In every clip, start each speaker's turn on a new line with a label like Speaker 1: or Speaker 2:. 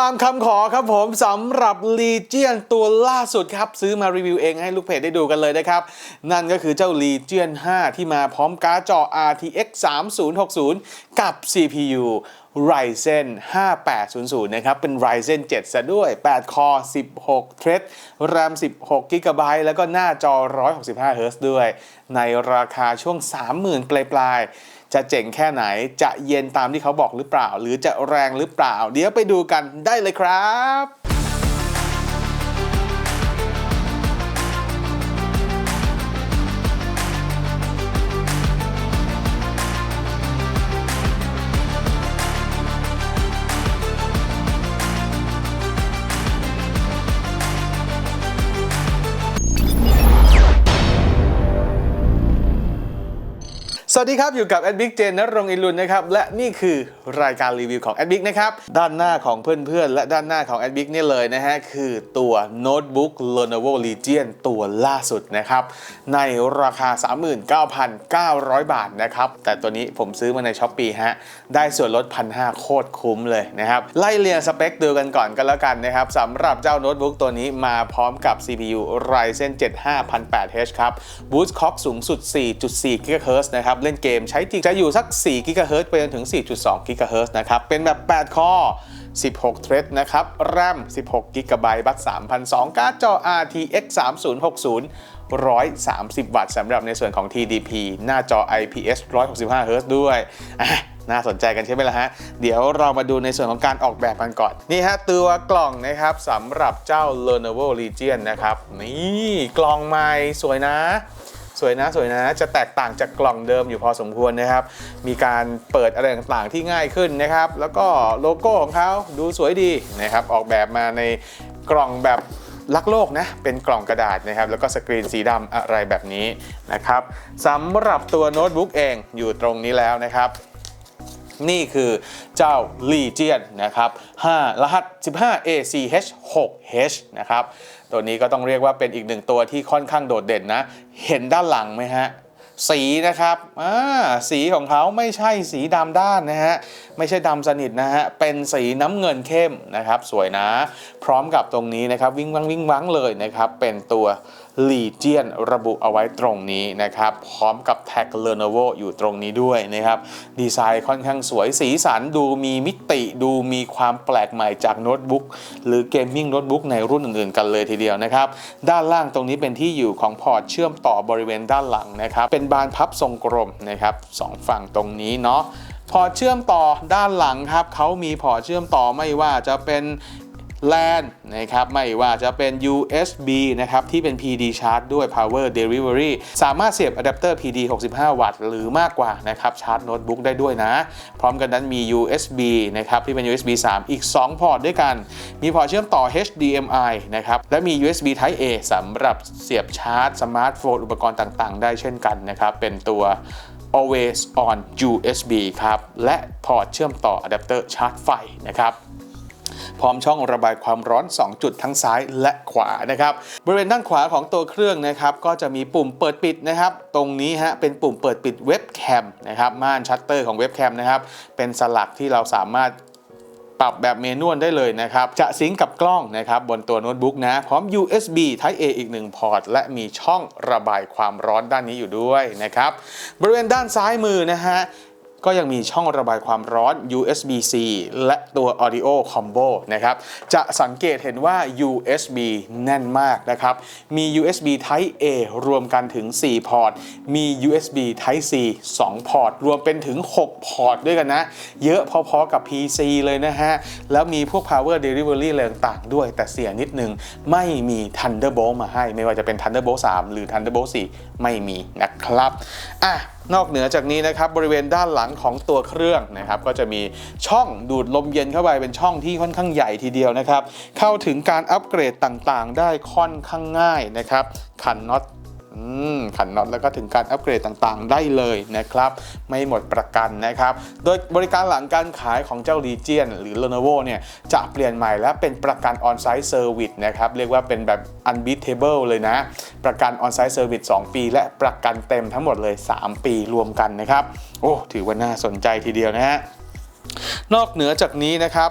Speaker 1: ตามคำขอครับผมสำหรับลีเจียนตัวล่าสุดครับ ซื้อมารีวิวเองให้ลูกเพจได้ดูกันเลยนะครับ นั่นก็คือเจ้าลีเจียน5 ที่มาพร้อมการ์ดจอ RTX 3060 กับ CPU Ryzen 5800 นะครับ เป็น Ryzen 7 ซะด้วย 8 คอ 16 เทรด RAM 16 g b แล้วก็หน้าจอ 165 Hz ด้วย ในราคาช่วง 30,000 ปลายๆ จะเจ๋งแค่ไหนจะเย็นตามที่เขาบอกหรือเปล่า หรือจะแรงหรือเปล่า เดี๋ยวไปดูกันได้เลยครับ วัสดีครับ อยู่กับแอดบิ๊กเจนนรงอินลุนนะครับ และนี่คือรายการรีวิวของแอดบิ๊กนะครับ ด้านหน้าของเพื่อนๆ และด้านหน้าของแอดบิ๊กนี่เลยนะฮะ คือตัวโน้ตบุ๊ก Lenovo Legion ตัวล่าสุดนะครับ ในราคา 39,900 บาทนะครับ แต่ตัวนี้ผมซื้อมาในช้อปปีฮะ ได้ส่วนลด 1,500 โคตรคุ้มเลยนะครับ ไล่เรียงสเปคดูกันก่อนกันแล้วกันนะครับสำหรับเจ้าโน้ตบุ๊กตัวนี้มาพร้อมกับ CPU Ryzen 7 5800H ครับ Boost Clock สูงสุด 4.4 GHz นะครับเล่นเกม ใช้จริงจะอยู่สัก4 GHz ไปจนถึง 4.2 GHz นะครับ เป็นแบบ 8 คอ 16 เทรดนะครับ RAM 16 GB บัต3,002การ์ดจอ RTX 3060 130 วัตต์สำหรับในส่วนของ TDP หน้าจอ IPS 165 Hz ด้วยน่าสนใจกันใช่ไหมล่ะฮะ เดี๋ยวเรามาดูในส่วนของการออกแบบกันก่อน นี่ฮะ ตัวกล่องนะครับสำหรับเจ้า Lenovo Legion นะครับ นี่ กล่องใหม่สวยนะ สวยนะสวยนะจะแตกต่างจากกล่องเดิมอยู่พอสมควรนะครับ มีการเปิดอะไรต่างๆที่ง่ายขึ้นนะครับ แล้วก็โลโก้ของเขาดูสวยดีนะครับ ออกแบบมาในกล่องแบบลักโลกนะเป็นกล่องกระดาษนะครับ แล้วก็สกรีนสีดำอะไรแบบนี้นะครับสำหรับตัวโน้ตบุ๊กเองอยู่ตรงนี้แล้วนะครับนี่คือเจ้า Legion นะครับ 5 รหัส 15ACH6H นะครับ ตัวนี้ก็ต้องเรียกว่าเป็นอีกหนึ่งตัวที่ค่อนข้างโดดเด่นนะ เห็นด้านหลังไหมฮะสีนะครับอ่าสีของเขาไม่ใช่สีดำด้านนะฮะ ไม่ใช่ดำสนิทนะฮะ เป็นสีน้ำเงินเข้มนะครับ สวยนะ พร้อมกับตรงนี้นะครับ วิ่งวังวิ่งวังเลยนะครับ เป็นตัว Legion ระบุเอาไว้ตรงนี้นะครับ พร้อมกับแท็ก Lenovo อยู่ตรงนี้ด้วยนะครับ ดีไซน์ค่อนข้างสวยสีสันดูมีมิติดูมีความแปลกใหม่จากโน้ตบุ๊กหรือเกมมิ่งโน้ตบุ๊กในรุ่นอื่นๆ กันเลยทีเดียวนะครับ ด้านล่างตรงนี้เป็นที่อยู่ของพอร์ตเชื่อมต่อบริเวณด้านหลังนะครับ เป็นบานพับทรงกลมนะครับสองฝั่งตรงนี้เนาะพอร์ตเชื่อมต่อด้านหลังครับเขามีพอร์ตเชื่อมต่อไม่ว่าจะเป็น LAN นะครับไม่ว่าจะเป็น USB นะครับที่เป็น PD Charge ด้วย Power Delivery สามารถเสียบอะแดปเตอร์ PD 65 วัตต์หรือมากกว่านะครับชาร์จโน้ตบุ๊กได้ด้วยนะ พร้อมกันนั้นมี USB นะครับที่เป็น USB 3 อีก 2 พอร์ตด้วยกัน มีพอร์ตเชื่อมต่อ HDMI นะครับและมี USB Type A สำหรับเสียบชาร์จสมาร์ทโฟนอุปกรณ์ต่างๆ ได้เช่นกันนะครับเป็นตัว always on USB ครับ และพอร์ตเชื่อมต่ออะแดปเตอร์ชาร์จไฟนะครับ พร้อมช่องระบายความร้อน 2 จุดทั้งซ้ายและขวานะครับบริเวณด้านขวาของตัวเครื่องนะครับก็จะมีปุ่มเปิดปิดนะครับตรงนี้ฮะเป็นปุ่มเปิดปิดเว็บแคมนะครับม่านชัตเตอร์ของเว็บแคมนะครับเป็นสลักที่เราสามารถปรับแบบเมนวลได้เลยนะครับ จะซิงกับกล้องนะครับบนตัวโน้ตบุ๊กนะ พร้อม USB Type A อีก 1 พอร์ต และมีช่องระบายความร้อนด้านนี้อยู่ด้วยนะครับ บริเวณด้านซ้ายมือนะฮะ ก็ยังมีช่องระบายความร้อน USB-C และตัว Audio Combo นะครับจะสังเกตเห็นว่า USB แน่นมากนะครับมี USB Type A รวมกันถึง 4 พอร์ต มี USB Type C 2 พอร์ต รวมเป็นถึง 6 พอร์ตด้วยกันนะ เยอะพอๆกับ PC เลยนะฮะ แล้วมีพวก Power Delivery อะไรต่างๆด้วย แต่เสียนิดนึง ไม่มี Thunderbolt มาให้ ไม่ว่าจะเป็น Thunderbolt 3 หรือ Thunderbolt 4 ไม่มีนะครับ อะ นอกเหนือจากนี้นะครับบริเวณด้านหลังของตัวเครื่องนะครับก็จะมีช่องดูดลมเย็นเข้าไปเป็นช่องที่ค่อนข้างใหญ่ทีเดียวนะครับ เข้าถึงการอัปเกรดต่างๆ ได้ค่อนข้างง่ายนะครับขันน็อต ขันน็อตแล้วก็ถึงการอัปเกรดต่างๆ ได้เลยนะครับ ไม่หมดประกันนะครับ โดยบริการหลังการขายของเจ้า Legion หรือ Lenovo เนี่ยจะเปลี่ยนใหม่และเป็นประกัน On-Site Service นะครับ เรียกว่าเป็นแบบ unbeatable เลยนะ ประกัน On-Site Service 2 ปี และประกันเต็มทั้งหมดเลย 3 ปีรวมกันนะครับ โอ้ถือว่าน่าสนใจทีเดียวนะฮะนอกเหนือจากนี้นะครับ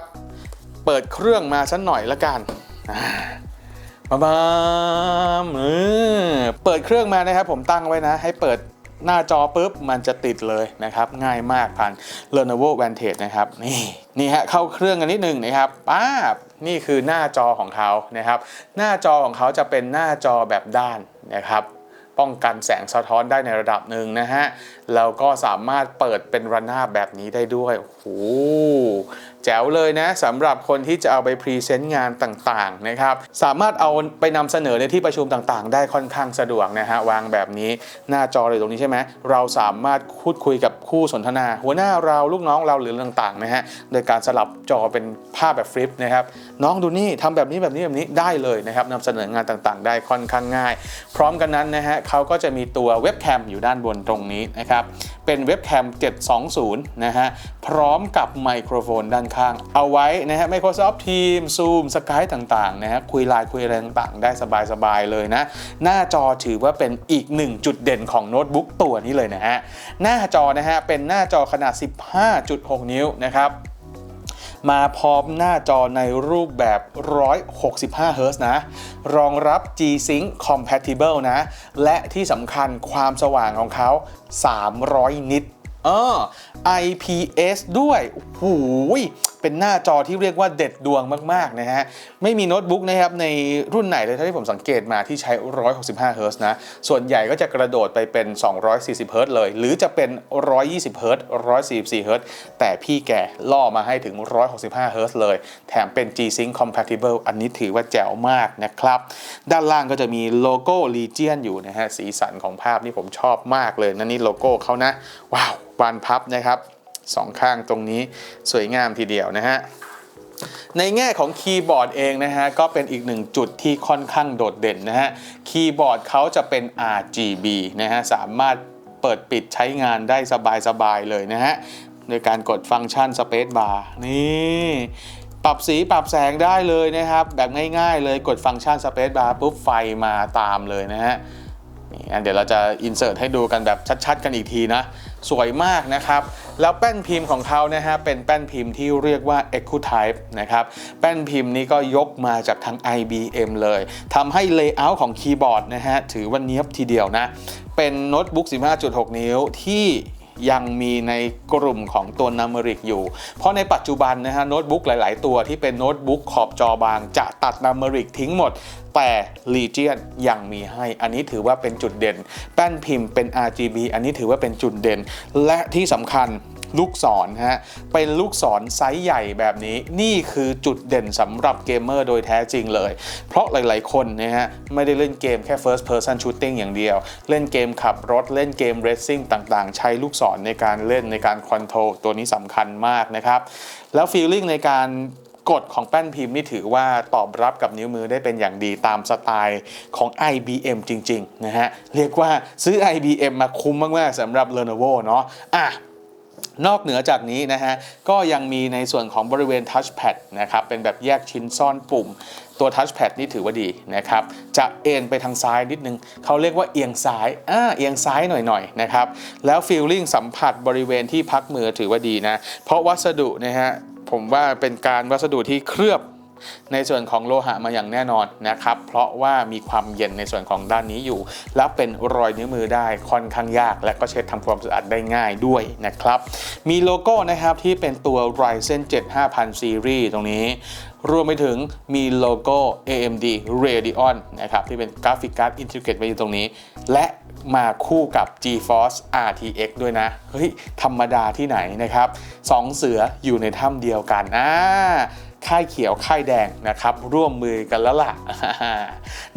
Speaker 1: เปิดเครื่องมาสักหน่อยละกันอ่า บามเออเปิดเครื่องมานะครับผมตั้งไว้นะ ให้เปิดหน้าจอปุ๊บมันจะติดเลยนะครับ ง่ายมากผ่าน Lenovo Vantage นะครับ นี่นี่ฮะเข้าเครื่องกันนิดหนึ่งนะครับป้าบนี่คือหน้าจอของเขานะครับ หน้าจอของเขาจะเป็นหน้าจอแบบด้านนะครับ ป้องกันแสงสะท้อนได้ในระดับหนึ่งนะฮะแล้วก็สามารถเปิดเป็นระนาบแบบนี้ได้ด้วยโอ้โห จ๋วเลยนะสำหรับคนที่จะเอาไปพรีเซนต์งานต่างๆนะครับสามารถเอาไปนำเสนอในที่ประชุมต่างๆ ได้ค่อนข้างสะดวกนะฮะวางแบบนี้หน้าจอเลยตรงนี้ใช่ไหมเราสามารถพูดคุยกับคู่สนทนา หัวหน้าเราลูกน้องเราหรือต่างๆนะฮะโดยการสลับจอเป็นภาพแบบฟลิปนะครับน้องดูนี่ทำแบบนี้แบบนี้แบบนี้ได้เลยนะครับนำเสนองานต่างๆ ได้ค่อนข้างง่าย พร้อมกันนั้นนะฮะเขาก็จะมีตัวเว็บแคมอยู่ด้านบนตรงนี้นะครับ เป็นเว็บแคม 720 นะฮะ พร้อมกับไมโครโฟนด้านข้าง เอาไว้นะฮะ Microsoft Teams Zoom Skype ต่างๆ นะฮะ คุยไลน์คุยอะไรต่างๆ ได้สบาย ๆ เลยนะ หน้าจอถือว่าเป็นอีกหนึ่งจุดเด่นของโน้ตบุ๊กตัวนี้เลยนะฮะ หน้าจอนะฮะ เป็นหน้าจอขนาด 15.6 นิ้วนะครับ มาพร้อมหน้าจอในรูปแบบ 165 Hz นะ รองรับ G-Sync Compatible นะ และที่สำคัญความสว่างของเขา 300 นิตเออ IPS ด้วยหูย เป็นหน้าจอที่เรียกว่าเด็ดดวงมากๆนะฮะ ไม่มีโน้ตบุ๊กนะครับในรุ่นไหนเลยเท่าที่ผมสังเกตมาที่ใช้ 165 Hz นะ ส่วนใหญ่ก็จะกระโดดไปเป็น 240 Hz เลย หรือจะเป็น 120 Hz 144 Hz แต่พี่แกล่อมาให้ถึง 165 Hz เลย แถมเป็น G-Sync compatible อันนี้ถือว่าแจ๋วมากนะครับ ด้านล่างก็จะมีโลโก้ Legion อยู่นะฮะ สีสันของภาพนี่ผมชอบมากเลย นั่นนี่โลโก้เขานะ ว้าวบานพับนะครับ สองข้างตรงนี้สวยงามทีเดียวนะฮะในแง่ของคีย์บอร์ดเองนะฮะก็เป็นอีกหนึ่งจุดที่ค่อนข้างโดดเด่นนะฮะคีย์บอร์ดเขาจะเป็น RGB นะฮะสามารถเปิดปิดใช้งานได้สบายๆเลยนะฮะโดยการกดฟังก์ชัน Space Bar นี่ปรับสีปรับแสงได้เลยนะครับ แบบง่ายๆเลยกดฟังก์ชัน Space Bar ปุ๊บไฟมาตามเลยนะฮะเดี๋ยวเราจะอินเสิร์ตให้ดูกันแบบชัดๆ กันอีกทีนะ สวยมากนะครับ แล้วแป้นพิมพ์ของเขานะฮะเป็นแป้นพิมพ์ที่เรียกว่า EcoType นะครับแป้นพิมพ์นี้ก็ยกมาจากทาง IBM เลยทำให้เลเยอร์ของคีย์บอร์ดนะฮะถือว่าเนี้ยบทีเดียวนะเป็นโน้ตบุ๊ก 15.6 นิ้วที่ ยังมีในกลุ่มของตัวนา m มริกอยู่ เพราะในปัจจุบันนะฮะโน้ตบุ๊กหลาย ๆ ตัวที่เป็นโน้ตบุ๊กขอบจอบาง จะตัดนา m มริกทิ้งหมด แต่ Legion ยังมีให้ อันนี้ถือว่าเป็นจุดเด่น แป้นพิมพ์เป็น RGB อันนี้ถือว่าเป็นจุดเด่น และที่สำคัญ ลูกศรฮะเป็นลูกศรไซส์ใหญ่แบบนี้นี่คือจุดเด่นสำหรับเกมเมอร์โดยแท้จริงเลย เพราะหลายๆ คนนะฮะไม่ได้เล่นเกมแค่ first person shooting อย่างเดียว เล่นเกมขับรถเล่นเกม racing ต่างๆ ใช้ลูกศรในการเล่นในการคอนโทรลตัวนี้สำคัญมากนะครับ แล้วฟีลลิ่งในการกฎของแป้นพิมพ์นี่ถือว่าตอบรับกับนิ้วมือได้เป็นอย่างดีตามสไตล์ของ IBM จริง ๆ นะฮะ เรียกว่าซื้อ IBM มาคุ้มมาก ๆสำหรับ Lenovo เนาะอะ นอกเหนือจากนี้นะฮะก็ยังมีในส่วนของบริเวณทัชแพดนะครับเป็นแบบแยกชิ้นซ่อนปุ่ม ตัวทัชแพดนี่ถือว่าดีนะครับจะเอ็นไปทางซ้ายนิดนึงเขาเรียกว่าเอียงซ้ายอ่าเอียงซ้ายหน่อยๆนะครับแล้วฟีลลิ่งสัมผัสบริเวณที่พักมือถือว่าดีนะเพราะวัสดุนะฮะผมว่าเป็นการวัสดุที่เคลือบ ในส่วนของโลหะมาอย่างแน่นอนนะครับ เพราะว่ามีความเย็นในส่วนของด้านนี้อยู่ และเป็นรอยนิ้วมือได้ค่อนข้างยาก และก็เช็ดทำความสะอาดได้ง่ายด้วยนะครับ มีโลโก้นะครับที่เป็นตัว Ryzen 7 5000 Series ตรงนี้ รวมไปถึงมีโลโก้ AMD Radeon นะครับที่เป็นกราฟิกการ์ดอินทิเกรตไว้อยู่ตรงนี้ และมาคู่กับ GeForce RTX ด้วยนะ เฮ้ย ธรรมดาที่ไหนนะครับสองเสืออยู่ในถ้ำเดียวกัน อ่า ค่ายเขียวค่ายแดงนะครับร่วมมือกันแล้วล่ะ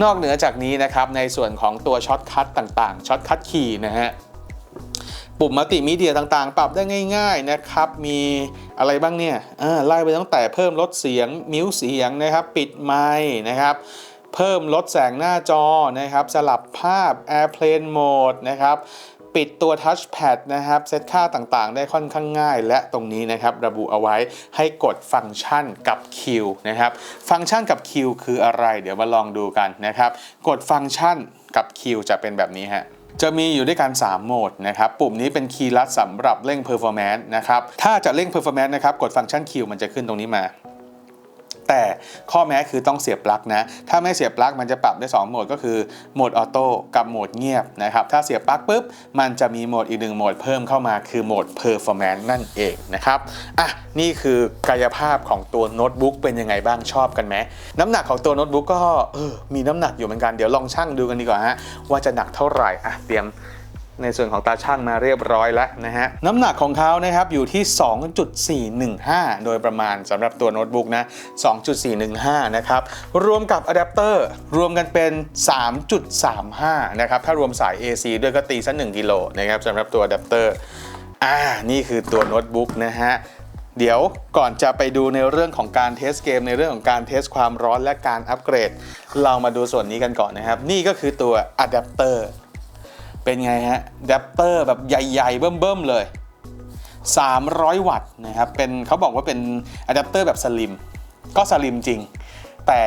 Speaker 1: นอกเหนือจากนี้นะครับในส่วนของตัวช็อตคัทต่างๆช็อตคัทคีย์นะฮะปุ่มมัลติมีเดียต่างๆ ปรับได้ง่าย ๆนะครับ มีอะไรบ้างเนี่ยไล่ไปตั้งแต่เพิ่มลดเสียง มิวเสียงนะครับ ปิดไมค์นะครับ เพิ่มลดแสงหน้าจอนะครับ สลับภาพ Airplane Mode นะครับ ปิดตัว Touchpad นะครับเซตค่าต่างๆ ได้ค่อนข้างง่าย และตรงนี้นะครับระบุเอาไว้ให้กดฟังก์ชันกับ Q นะครับฟังก์ชันกับ Q คืออะไร เดี๋ยวมาลองดูกันนะครับ กดฟังก์ชันกับ Q จะเป็นแบบนี้ฮะจะมีอยู่ด้วยกัน 3 โหมดนะครับ ปุ่มนี้เป็นคีย์ลัดสำหรับเร่ง performance นะครับ ถ้าจะเร่ง performance นะครับ กดฟังก์ชัน Q มันจะขึ้นตรงนี้มา แต่ข้อแม้คือต้องเสียบปลั๊กนะ ถ้าไม่เสียบปลั๊กมันจะปรับได้ 2 โหมดก็คือโหมดออโต้กับโหมดเงียบนะครับ ถ้าเสียบปลั๊กปุ๊บ มันจะมีโหมดอีกหนึ่งโหมดเพิ่มเข้ามาคือโหมด performance นั่นเองนะครับ อะ นี่คือกายภาพของตัวโน้ตบุ๊กเป็นยังไงบ้างชอบกันไหม น้ำหนักของตัวโน้ตบุ๊กก็เออมีน้ำหนักอยู่เหมือนกันเดี๋ยวลองชั่งดูกันดีกว่าฮะว่าจะหนักเท่าไหร่อะเตรียม ในส่วนของตาช่างมาเรียบร้อยแล้วนะฮะน้ำหนักของเขานะครับอยู่ที่ 2.415 โดยประมาณสำหรับตัวโน้ตบุ๊กนะ 2.415 นะครับ รวมกับอะแดปเตอร์รวมกันเป็น 3.35 นะครับ ถ้ารวมสาย AC ด้วยก็ตีสัก1กิโลนะครับสำหรับตัวอะแดปเตอร์อ่านี่คือตัวโน้ตบุ๊กนะฮะเดี๋ยวก่อนจะไปดูในเรื่องของการเทสเกม ในเรื่องของการเทสความร้อนและการอัปเกรด เรามาดูส่วนนี้กันก่อนนะครับ นี่ก็คือตัวอะแดปเตอร์ เป็นไงฮะแดปเตอร์แบบใหญ่ๆ เบิ่มๆเลย 300 วัตต์นะครับเป็นเขาบอกว่าเป็นอะแดปเตอร์แบบสลิมก็สลิมจริง แต่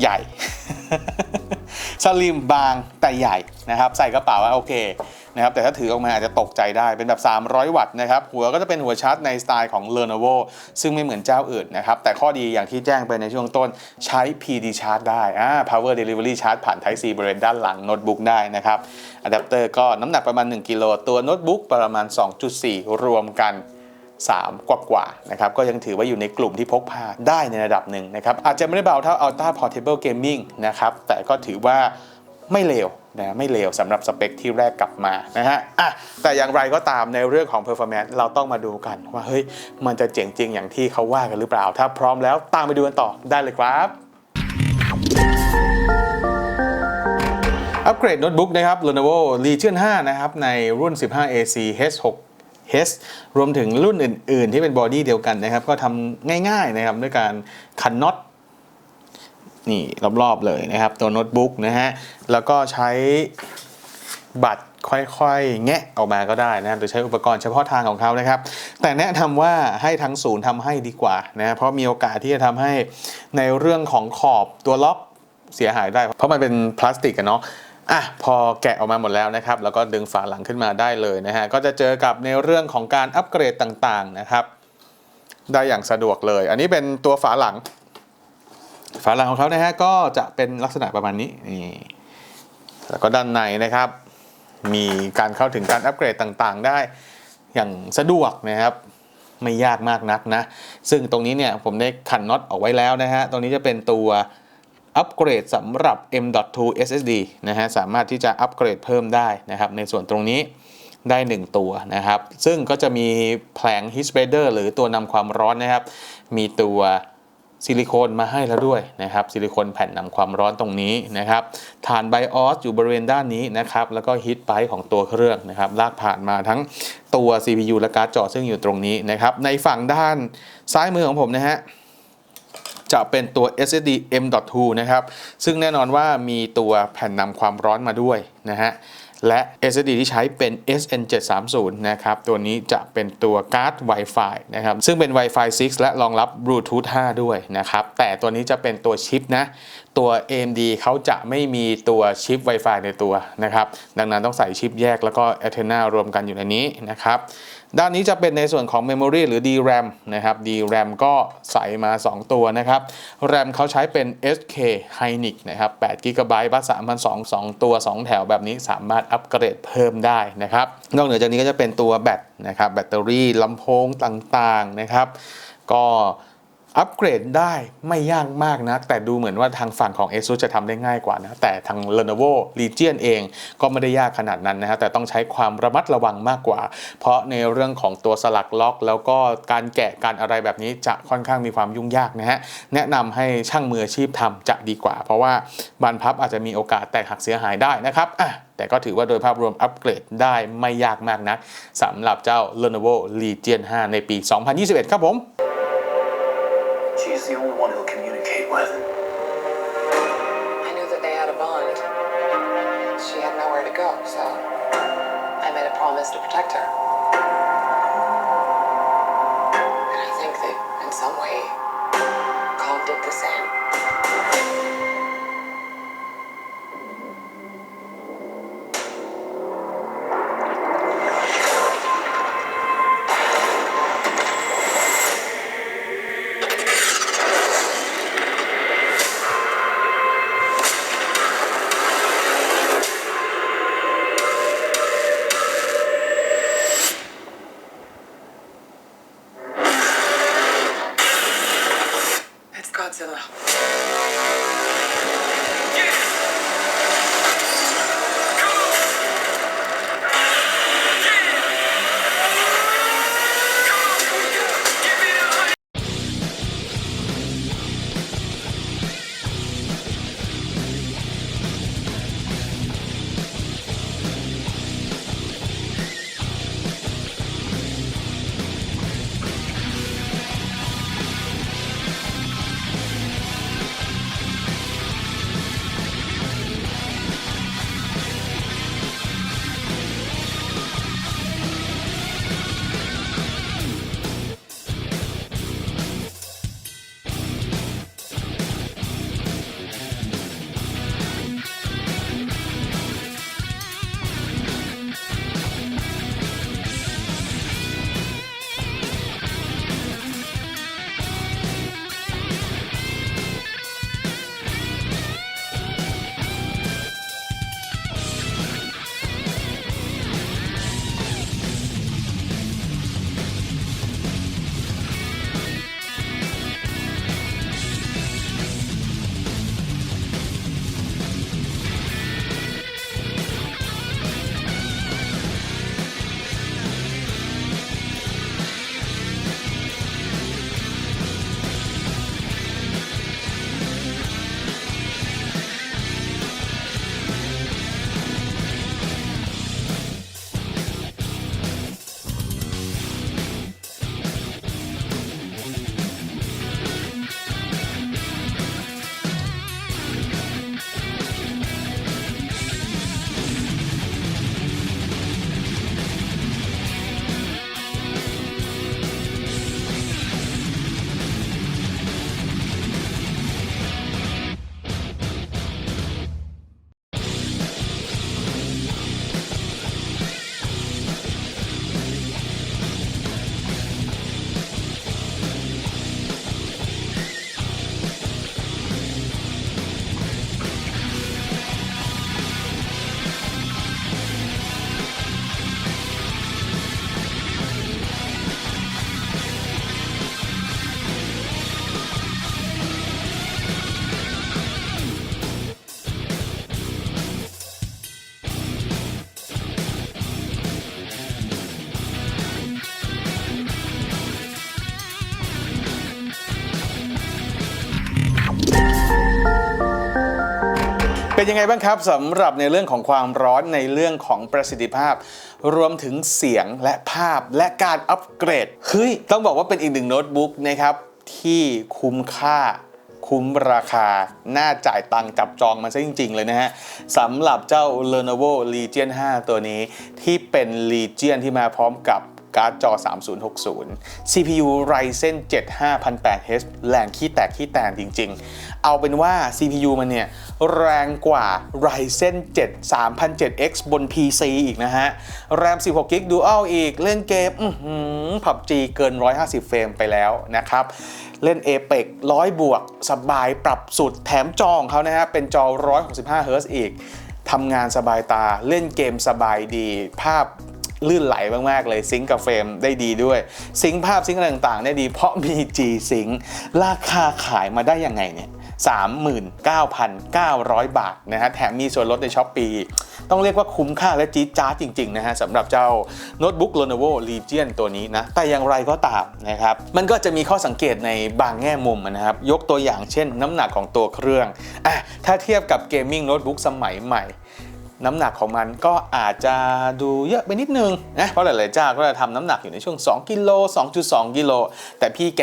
Speaker 1: ใหญ่ สลิมบางแต่ใหญ่นะครับ ใส่กระเป๋าโอเค นะครับแต่ถ้าถือออกมาอาจจะตกใจได้เป็นแบบ 300 วัตต์นะครับหัวก็จะเป็นหัวชาร์จในสไตล์ของ Lenovo ซึ่งไม่เหมือนเจ้าอื่นนะครับแต่ข้อดีอย่างที่แจ้งไปในช่วงต้นใช้ PD Charge ได้อ่า Power Delivery Charge ผ่าน Type C บริเวณด้านหลังโน้ตบุ๊กได้นะครับอะแดปเตอร์ก็น้ำหนักประมาณ 1กิโลตัวโน้ตบุ๊กประมาณ 2.4 รวมกัน3 กว่ากว่านะครับก็ยังถือว่าอยู่ในกลุ่มที่พกพาได้ในระดับหนึ่งนะครับอาจจะไม่ได้เบาเท่า Ultra Portable Gaming นะครับแต่ก็ถือว่าไม่เลว นะไม่เลวสำหรับสเปคที่แรกกลับมานะฮะอะแต่อย่างไรก็ตามในเรื่องของ performance เราต้องมาดูกันว่าเฮ้ยมันจะเจ๋งจริงอย่างที่เขาว่ากันหรือเปล่า ถ้าพร้อมแล้วตามไปดูกันต่อได้เลยครับอัปเกรดโน้ตบุ๊กนะครับ Lenovo Legion 5 นะครับในรุ่น 15 AC H6 H รวมถึงรุ่นอื่น ๆ ที่เป็นบอดี้เดียวกันนะครับ ก็ทำง่าย ๆ นะครับ ด้วยการขันน็อต นี่รอบๆเลยนะครับ ตัวโน้ตบุ๊กนะฮะแล้วก็ใช้บัตรค่อยๆ แงะออกมาก็ได้นะครับหรือใช้อุปกรณ์เฉพาะทางของเขานะครับ แต่แนะนำว่าให้ทั้งศูนย์ทำให้ดีกว่านะเพราะมีโอกาสที่จะทำให้ในเรื่องของขอบตัวล็อกเสียหายได้ เพราะมันเป็นพลาสติกอะเนาะอะพอแกะออกมาหมดแล้วนะครับ แล้วก็ดึงฝาหลังขึ้นมาได้เลยนะฮะก็จะเจอกับในเรื่องของการอัปเกรดต่างๆนะครับ ได้อย่างสะดวกเลย อันนี้เป็นตัวฝาหลัง ฝาหลังของเขานะฮะก็จะเป็นลักษณะประมาณนี้นี่แล้วก็ด้านในนะครับ มีการเข้าถึงการอัปเกรดต่างๆ ได้อย่างสะดวกนะครับ ไม่ยากมากนักนะ ซึ่งตรงนี้เนี่ยผมได้ขันน็อตออกไว้แล้วนะฮะตรงนี้จะเป็นตัวอัปเกรดสำหรับ M.2 SSD นะฮะสามารถที่จะอัปเกรดเพิ่มได้นะครับ ในส่วนตรงนี้ได้ 1 ตัวนะครับ ซึ่งก็จะมีแผง Heat Spreader หรือตัวนำความร้อนนะครับ มีตัว ซิลิโคนมาให้แล้วด้วยนะครับซิลิโคนแผ่นนำความร้อนตรงนี้นะครับฐานไบออสอยู่บริเวณด้านนี้นะครับแล้วก็ฮีทไปของตัวเครื่องนะครับลากผ่านมาทั้งตัว CPU และการ์ดจอซึ่งอยู่ตรงนี้นะครับในฝั่งด้านซ้ายมือของผมนะฮะจะเป็นตัว SSD M.2 นะครับซึ่งแน่นอนว่ามีตัวแผ่นนำความร้อนมาด้วยนะฮะ และ SSD ที่ใช้เป็น SN730 นะครับ ตัวนี้จะเป็นตัวการ์ด Wi-Fi นะครับ ซึ่งเป็น Wi-Fi 6 และรองรับ Bluetooth 5 ด้วยนะครับ แต่ตัวนี้จะเป็นตัวชิปนะ ตัว AMD เขาจะไม่มีตัวชิป Wi-Fi ในตัวนะครับ ดังนั้นต้องใส่ชิปแยกแล้วก็ Antenna รวมกันอยู่ในนี้นะครับ ด้านนี้จะเป็นในส่วนของ Memory หรือ DRAM นะครับ DRAM ก็ใส่มา 2 ตัวนะครับ RAM เขาใช้เป็น SK Hynix นะครับ8 GB บัส3,200 2ตัว 2 แถวแบบนี้สามารถอัปเกรดเพิ่มได้นะครับ นอกเหนือจากนี้ก็จะเป็นตัวแบตนะครับ แบตเตอรี่ลำโพงต่างๆนะครับ ก็ อัปเกรดได้ไม่ยากมากนะ แต่ดูเหมือนว่าทางฝั่งของ ASUS จะทำได้ง่ายกว่านะ แต่ทาง Lenovo Legion เองก็ไม่ได้ยากขนาดนั้นนะฮะแต่ต้องใช้ความระมัดระวังมากกว่า เพราะในเรื่องของตัวสลักล็อก แล้วก็การแกะการอะไรแบบนี้จะค่อนข้างมีความยุ่งยากนะฮะแนะนำให้ช่างมืออาชีพทำจะดีกว่า เพราะว่าบานพับอาจจะมีโอกาสแตกหักเสียหายได้นะครับอะแต่ก็ถือว่าโดยภาพรวมอัปเกรดได้ไม่ยากมากนะสำหรับเจ้า Lenovo Legion 5 ในปี 2021 ครับผม
Speaker 2: the only one he'll
Speaker 1: เป็นยังไงบ้างครับสำหรับในเรื่องของความร้อนในเรื่องของประสิทธิภาพ รวมถึงเสียงและภาพและการอัปเกรดเฮ้ยต้องบอกว่าเป็นอีกหนึ่งโน้ตบุ๊กนะครับที่คุ้มค่าคุ้มราคา น่าจ่ายตังค์จับจองมันซะจริง ๆ เลยนะฮะสำหรับเจ้า Lenovo Legion 5 ตัวนี้ ที่เป็น Legion ที่มาพร้อมกับ การ์ดจอ 3060 CPU Ryzen 7 5008H แรงขี้แตกขี้แตนจริง ๆ เอาเป็นว่า CPU มันเนี่ย แรงกว่า Ryzen 7 3007X บน PC อีกนะฮะ แรม 16 g b Dual อีก เล่นเกมอื้อหือ PUBG เกิน 150 เฟรมไปแล้วนะครับ เล่น Apex 100 บวก สบายปรับสุดแถมจอของเขานะฮะ เป็นจอ 165 Hz อีกทำงานสบายตาเล่นเกมสบายดี ภาพ ลื่นไหลมากๆเลยซิงกับเฟรมได้ดีด้วย ซิงภาพซิงอะไรต่างๆได้ดี เพราะมี G Sync ราคาขายมาได้ยังไงเนี่ย39,900 บาทนะฮะแถมมีส่วนลดในช้อปปีต้องเรียกว่าคุ้มค่าและจี๊ดจ๊าจริง ๆ นะฮะสำหรับเจ้าโน้ตบุ๊ก Lenovo Legion ตัวนี้นะ แต่อย่างไรก็ตามนะครับ มันก็จะมีข้อสังเกตในบางแง่มุมนะครับ ยกตัวอย่างเช่นน้ำหนักของตัวเครื่องอะถ้าเทียบกับเกมมิ่งโน้ตบุ๊กสมัยใหม่ น้ำหนักของมันก็อาจจะดูเยอะไปนิดนึงนะเพราะหลายๆเจ้าก็จะทำน้ำหนักอยู่ในช่วง 2 กิโล 2.2 กิโล แต่พี่แก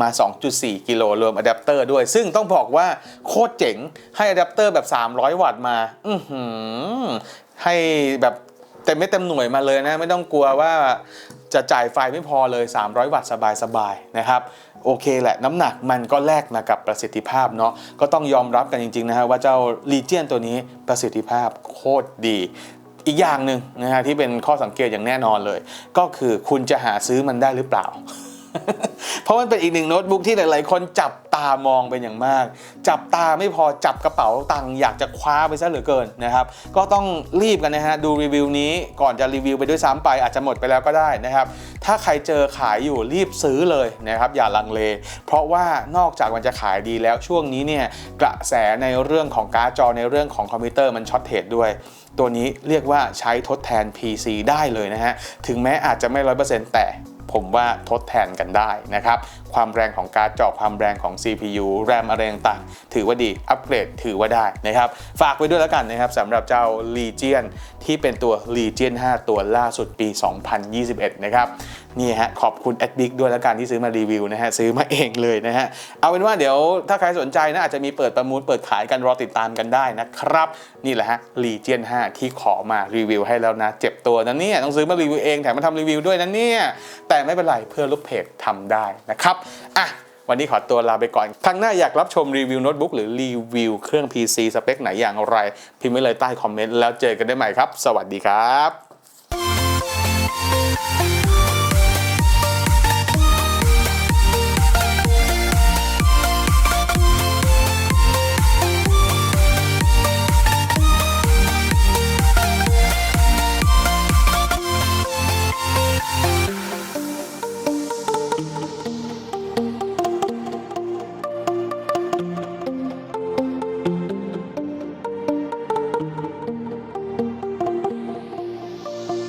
Speaker 1: มา 2.4 กิโลรวมอะแดปเตอร์ด้วย ซึ่งต้องบอกว่าโคตรเจ๋งให้อะแดปเตอร์แบบ 300 วัตต์มา อือหือให้แบบเต็มไม่เต็มหน่วยมาเลยนะ ไม่ต้องกลัวว่าจะจ่ายไฟไม่พอเลย 300 วัตต์สบายๆนะครับ โอเคแหละน้ำหนักมันก็แลกมากับประสิทธิภาพเนาะก็ต้องยอมรับกันจริงๆนะฮะว่าเจ้าลีเจียนตัวนี้ประสิทธิภาพโคตรดีอีกอย่างหนึ่งนะฮะที่เป็นข้อสังเกตอย่างแน่นอนเลย ก็คือคุณจะหาซื้อมันได้หรือเปล่า เพราะมันเป็นอีกหนึ่งโน้ตบุ๊กที่หลาย ๆ คนจับตามองเป็นอย่างมาก จับตาไม่พอจับกระเป๋าตังค์อยากจะคว้าไปซะเหลือเกินนะครับ ก็ต้องรีบกันนะฮะดูรีวิวนี้ก่อนจะรีวิวไปด้วยซ้ำไปอาจจะหมดไปแล้วก็ได้นะครับ ถ้าใครเจอขายอยู่รีบซื้อเลยนะครับ อย่าลังเล เพราะว่านอกจากมันจะขายดีแล้วช่วงนี้เนี่ยกระแสในเรื่องของการ์ดจอในเรื่องของคอมพิวเตอร์มันช็อตเทรดด้วยตัวนี้เรียกว่าใช้ทดแทน PC ได้เลยนะฮะ ถึงแม้อาจจะไม่ร้อยเปอร์เซ็นต์แต่ มว่าทดแทนกันได้นะครับความแรงของการ์ดจอความแรงของ CPU แรมอะไรต่างๆถือว่าดีอัปเกรดถือว่าได้นะครับฝากไว้ด้วยแล้วกันนะครับสำหรับเจ้า Legion ที่เป็นตัว Legion 5 ตัวล่าสุดปี 2021 นะครับ นี่ฮะขอบคุณ a d b i c ด้วยแล้วกันที่ซื้อมารีวิวนะฮะซื้อมาเองเลยนะฮะเอาเป็นว่าเดี๋ยวถ้าใครสนใจนะอาจจะมีเปิดประมูลเปิดขายกันรอติดตามกันได้นะครับ นี่แหละฮะ Legion 5ที่ขอมารีวิวให้แล้วนะ เจ็บตัวนะเนี่ยต้องซื้อมารีวิวเองแถมมาทำรีวิวด้วยนะเนี่ยแต่ไม่เป็นไรเพื่อลูกเพจทำได้นะครับอะวันนี้ขอตัวลาไปก่อน ครั้งหน้าอยากรับชมรีวิวโน้ตบุ๊กหรือรีวิวเครื่อง PC สเปคไหนอย่างไร พิมพ์ไว้เลยใต้คอมเมนต์แล้วเจอกันได้ใหม่ครับ สวัสดีครับ